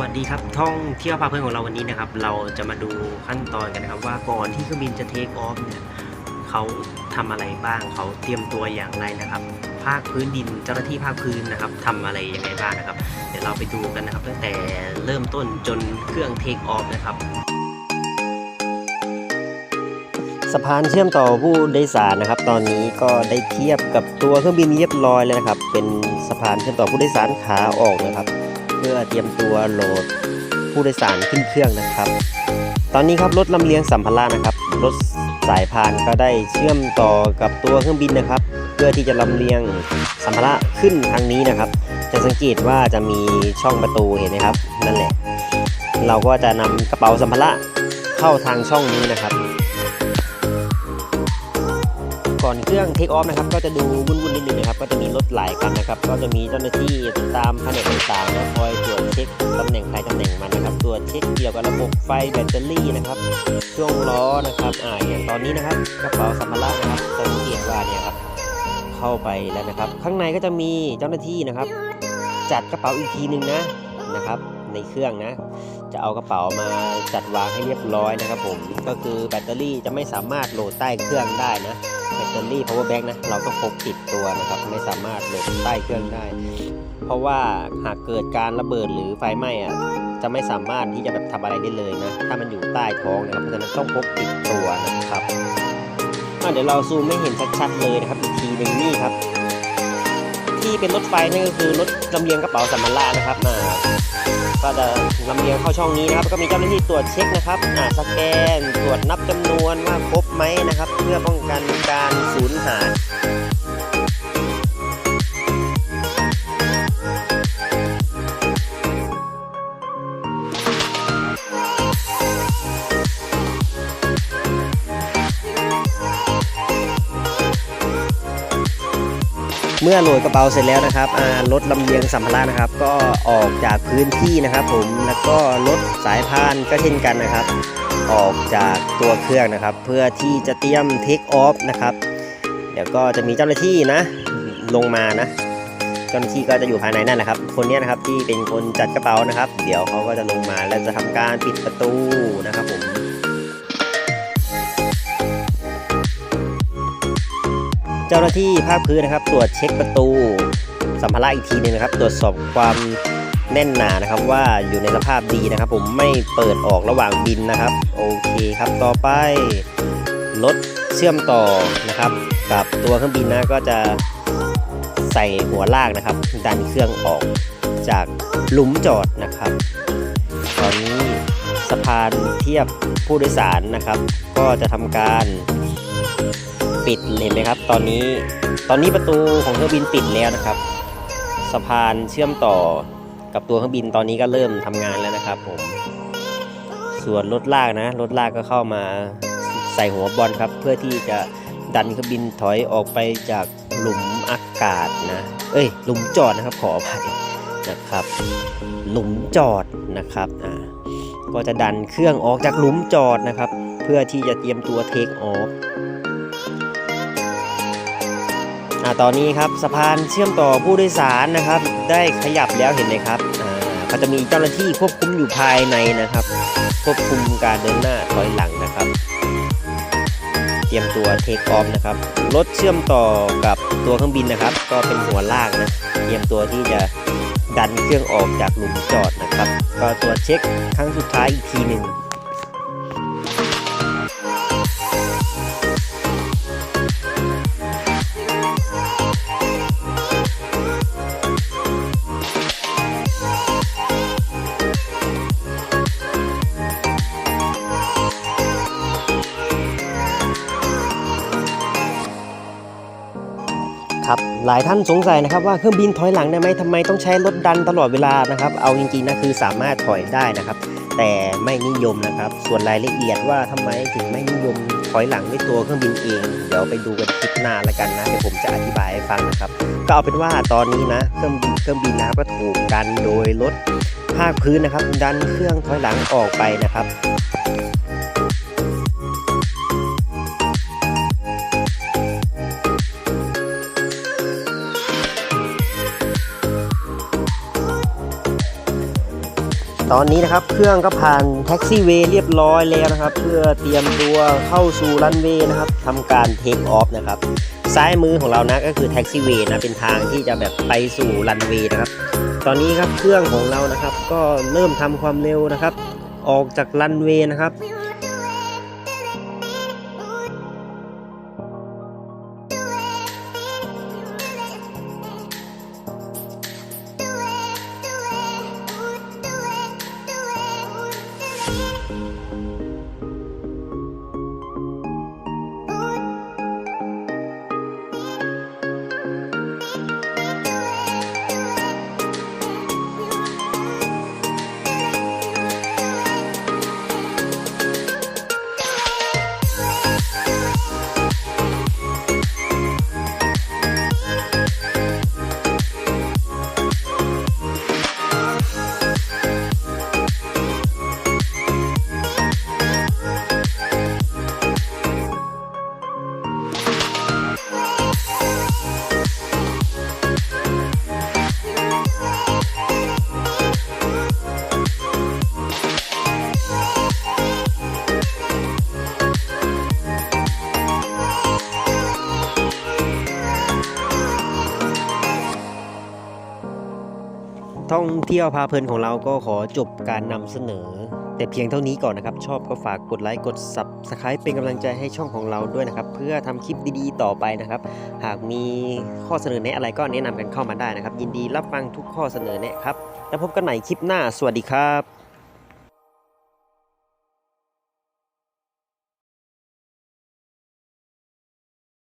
วัสดีครับท่องเที่ยวพาเพลินของเราวันนี้นะครับ เราจะมาดูขั้นตอนกันนะครับ ว่าก่อนที่เครื่องบินจะเทคออฟเนี่ยเขาทำอะไรบ้างเขาเตรียมตัวอย่างไรนะครับ ภาคพื้นดินเจ้าหน้าที่ภาคพื้นนะครับทำอะไรยังไงบ้างนะครับ เดี๋ยวเราไปดูกันนะครับ ตั้งแต่เริ่มต้นจนเครื่องเทคออฟนะครับสะพานเชื่อมต่อผู้โดยสารนะครับ ตอนนี้ก็ได้เทียบกับตัวเครื่องบินเรียบร้อยแล้วนะครับ เป็นสะพานเชื่อมต่อผู้โดยสารขาออกนะครับ เพื่อเตรียม ตัวโหลดผู้โดยสารขึ้นเครื่องนะครับ ตอนนี้ครับรถลำเลียงสัมภาระนะครับรถสายพานก็ได้เชื่อมต่อกับตัวเครื่องบินนะครับ เพื่อที่จะลำเลียงสัมภาระขึ้นทางนี้นะครับ จะสังเกตว่าจะมีช่องประตูเห็นไหมครับนั่นแหละ เราก็จะนำกระเป๋าสัมภาระเข้าทางช่องนี้นะครับ ก่อนเครื่องเทคออฟนะครับ ก็จะดูวุ่นๆนิดนึงนะครับ ก็จะมีรถหลายคันนะครับ ก็จะมีเจ้าหน้าที่ตามแผนกต่างๆคอยตรวจ ช็คตำแหน่งใครตำแหน่งมันนะครับตรวเช็คเกี่ยวกับระบบไฟแบตเตอรี่นะครับ ช่วงล้อนะครับอ่าอย่างตอนนี้นะครับกระเป๋าสัมภาระนะครับจะสังเกตว่าเนี่ยครับเข้าไปแล้วนะครับ ข้างในก็จะมีเจ้าหน้าที่นะครับ จัดกระเป๋าอีกทีหนึ่งนะนะครับ ในเครื่องนะ จะเอากระเป๋ามาจัดวางให้เรียบร้อยนะครับ ผมก็คือแบตเตอรี่จะไม่สามารถโหลดใต้เครื่องได้นะแบตเตอรี่ power bank นะ เราต้องพกติดตัวนะครับ ไม่สามารถโหลดใต้เครื่องได้ เพราะว่าหากเกิดการระเบิดหรือไฟไหม้อะจะไม่สามารถที่จะแบบทำอะไรได้เลยนะ ถ้ามันอยู่ใต้ท้องนะครับเพราะฉะนั้นต้องพกติดตัวนะครับอะเดี๋ยวเราซูมไม่เห็นชัดๆเลยนะครับอีกทีหนึ่งนี่ครับ ที่เป็นรถไฟนั่นก็คือรถลำเลียงกระเป๋าสัมภาระนะครับอ่าก็จะลำเลียงเข้าช่องนี้นะครับ ก็มีเจ้าหน้าที่ตรวจเช็คนะครับอ่าสแกนตรวจนับจำนวนว่าครบไหมนะครับ เพื่อป้องกันการสูญหาย เมื่อโหลดกระเป๋าเสร็จแล้วนะครับรถลำเลียงสัมภาระนะครับ ก็ออกจากพื้นที่นะครับผมแล้วก็รถสายพานก็เช่นกันนะครับ ออกจากตัวเครื่องนะครับ เพื่อที่จะเตรียมเทคออฟนะครับเดี๋ยวก็จะมีเจ้าหน้าที่นะลงมานะเจ้าหน้าที่ก็จะอยู่ภายในนั่นแหละครับ คนนี้นะครับที่เป็นคนจัดกระเป๋านะครับ เดี๋ยวเขาก็จะลงมาแล้วจะทำการปิดประตูนะครับผม เจ้าหน้าที่ภาคพื้นนะครับ ตรวจเช็คประตู สัมภาระอีกทีหนึงนะครับ ตรวจสอบความแน่นหนานะครับว่าอยู่ในสภาพดีนะครับ ผมไม่เปิดออกระหว่างบินนะครับ โอเคครับต่อไปรถเชื่อมต่อนะครับ กับตัวเครื่องบินนะก็จะใส่หัวลากนะครับดันเครื่องออกจากหลุมจอดนะครับ ตอนนี้สะพานเทียบผู้โดยสารนะครับ ก็จะทำการ ปิดเห็นไหมครับ ตอนนี้ตอนนี้ประตูของเครื่องบินปิดแล้วนะครับ สะพานเชื่อมต่อกับตัวเครื่องบินตอนนี้ก็เริ่มทำงานแล้วนะครับ ผม ส่วนรถลากนะรถลากก็เข้ามาใส่หัวบอลครับ เพื่อที่จะดันเครื่องบินถอยออกไปจากหลุมอากาศนะ เอ้ย หลุมจอดนะครับขออภัยนะครับ หลุมจอดนะครับอ่าก็จะดันเครื่องออกจากหลุมจอดนะครับ เพื่อที่จะเตรียมตัวเทคออฟ อ่าตอนนี้ครับสะพานเชื่อมต่อผู้โดยสารนะครับ ได้ขยับแล้วเห็นไหมครับอ่าก็จะมีเจ้าหน้าที่ควบคุมอยู่ภายในนะครับ ควบคุมการเดินหน้าถอยหลังนะครับ เตรียมตัวเทคออฟนะครับรถเชื่อมต่อกับตัวเครื่องบินนะครับ ก็เป็นหัวลากนะเตรียมตัวที่จะดันเครื่องออกจากหลุมจอดนะครับ ก็ตรวเช็คครั้งสุดท้ายอีกทีหนึ่ง หลายท่านสงสัยนะครับว่าเครื่องบินถอยหลังได้ไหมทำไมต้องใช้รถดันตลอดเวลานะครับ เอาจริงๆนะคือสามารถถอยได้นะครับ แต่ไม่นิยมนะครับ ส่วนรายละเอียดว่าทำไมถึงไม่นิยมถอยหลังด้วยตัวเครื่องบินเอง เดี๋ยวไปดูกันคลิปหน้าละกันนะเดี๋ยวผมจะอธิบายให้ฟังนะครับ ก็เอาเป็นว่าตอนนี้นะเครื่องบินเครื่องบินนะครับก็ถูกกันโดยรถภาคพื้นนะครับ ดันเครื่องถอยหลังออกไปนะครับ ตอนนี้นะครับเครื่องก็ผ่านแท็กซี่เวย์เรียบร้อยแล้วนะครับ เพื่อเตรียมตัวเข้าสู่รันเวย์นะครับทำการเทคออฟนะครับซ้ายมือของเรานะก็คือแท็กซี่เวย์นะเป็นทางที่จะแบบไปสู่รันเวย์นะครับ ตอนนี้ครับเครื่องของเรานะครับ ก็เริ่มทำความเร็วนะครับ ออกจากรันเวย์นะครับ ท่องเที่ยวพาเพลินของเราก็ขอจบการนำเสนอ แต่เพียงเท่านี้ก่อนนะครับ ชอบก็ฝากกดไลค์กด Subscribe เป็นกำลังใจให้ช่องของเราด้วยนะครับ เพื่อทำคลิปดีๆ ต่อไปนะครับ หากมีข้อเสนอแนะอะไรก็แนะนำกันเข้ามาได้นะครับ ยินดีรับฟังทุกข้อเสนอแนะครับ แล้วพบกันใหม่คลิปหน้า สวัสดีครับ